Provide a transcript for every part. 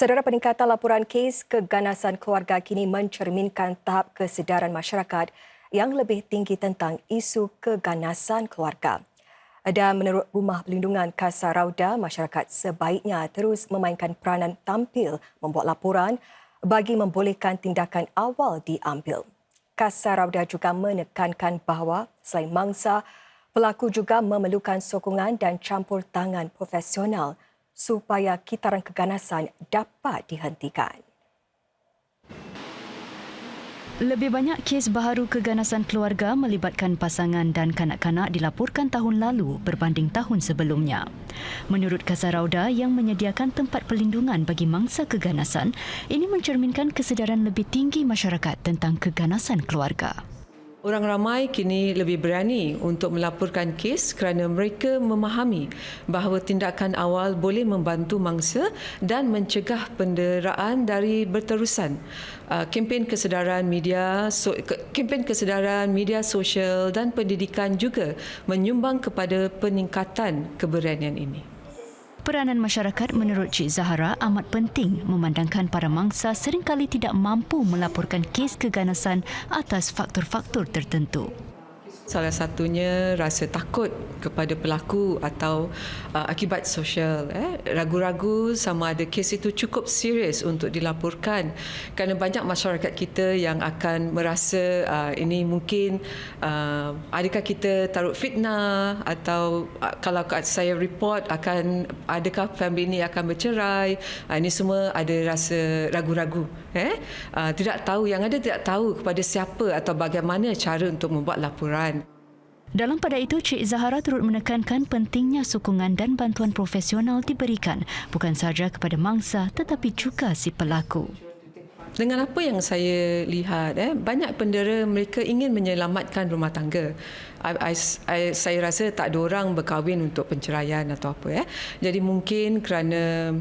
Saudara peningkatan laporan kes keganasan keluarga kini mencerminkan tahap kesedaran masyarakat yang lebih tinggi tentang isu keganasan keluarga. Dan menurut Rumah Perlindungan Kasar Rauda, masyarakat sebaiknya terus memainkan peranan tampil membuat laporan bagi membolehkan tindakan awal diambil. Kasar Rauda juga menekankan bahawa selain mangsa, pelaku juga memerlukan sokongan dan campur tangan profesional supaya kitaran keganasan dapat dihentikan. Lebih banyak kes baharu keganasan keluarga melibatkan pasangan dan kanak-kanak dilaporkan tahun lalu berbanding tahun sebelumnya. Menurut Kasar Rauda yang menyediakan tempat perlindungan bagi mangsa keganasan, ini mencerminkan kesedaran lebih tinggi masyarakat tentang keganasan keluarga. Orang ramai kini lebih berani untuk melaporkan kes kerana mereka memahami bahawa tindakan awal boleh membantu mangsa dan mencegah penderaan dari berterusan. Uh, kempen kesedaran media, kempen kesedaran media sosial dan pendidikan juga menyumbang kepada peningkatan keberanian ini. Peranan masyarakat menurut Cik Zahara amat penting memandangkan para mangsa seringkali tidak mampu melaporkan kes keganasan atas faktor-faktor tertentu. Salah satunya rasa takut kepada pelaku atau uh, akibat sosial. Eh. Ragu-ragu sama ada kes itu cukup serius untuk dilaporkan. Kerana banyak masyarakat kita yang akan merasa uh, ini mungkin uh, adakah kita taruh fitnah atau uh, kalau saya report akan adakah family ini akan bercerai. Uh, ini semua ada rasa ragu-ragu. Eh. Uh, tidak tahu, yang ada tidak tahu kepada siapa atau bagaimana cara untuk membuat laporan. Dalam pada itu, Cik Zahara turut menekankan pentingnya sokongan dan bantuan profesional diberikan bukan sahaja kepada mangsa tetapi juga si pelaku. Dengan apa yang saya lihat, eh, banyak pendera mereka ingin menyelamatkan rumah tangga. I, I, I, saya rasa tak ada orang berkahwin untuk penceraian atau apa. Eh. Jadi mungkin kerana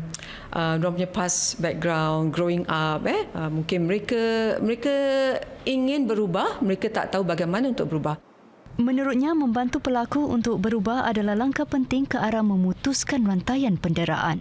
uh, mereka punya past background, growing up, eh, uh, mungkin mereka mereka ingin berubah, mereka tak tahu bagaimana untuk berubah. Menurutnya, membantu pelaku untuk berubah adalah langkah penting ke arah memutuskan rantaian penderaan.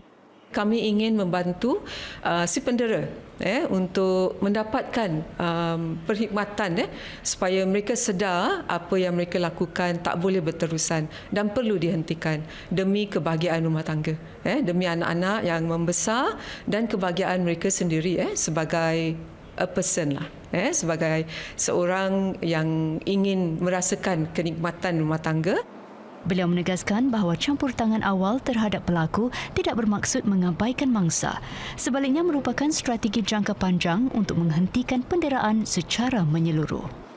Kami ingin membantu uh, si pendera eh, untuk mendapatkan um, perkhidmatan eh, supaya mereka sedar apa yang mereka lakukan tak boleh berterusan dan perlu dihentikan demi kebahagiaan rumah tangga, eh, demi anak-anak yang membesar dan kebahagiaan mereka sendiri eh, sebagai a person lah eh, sebagai seorang yang ingin merasakan kenikmatan rumah tangga. Beliau menegaskan bahawa campur tangan awal terhadap pelaku tidak bermaksud mengabaikan mangsa. Sebaliknya merupakan strategi jangka panjang untuk menghentikan penderaan secara menyeluruh.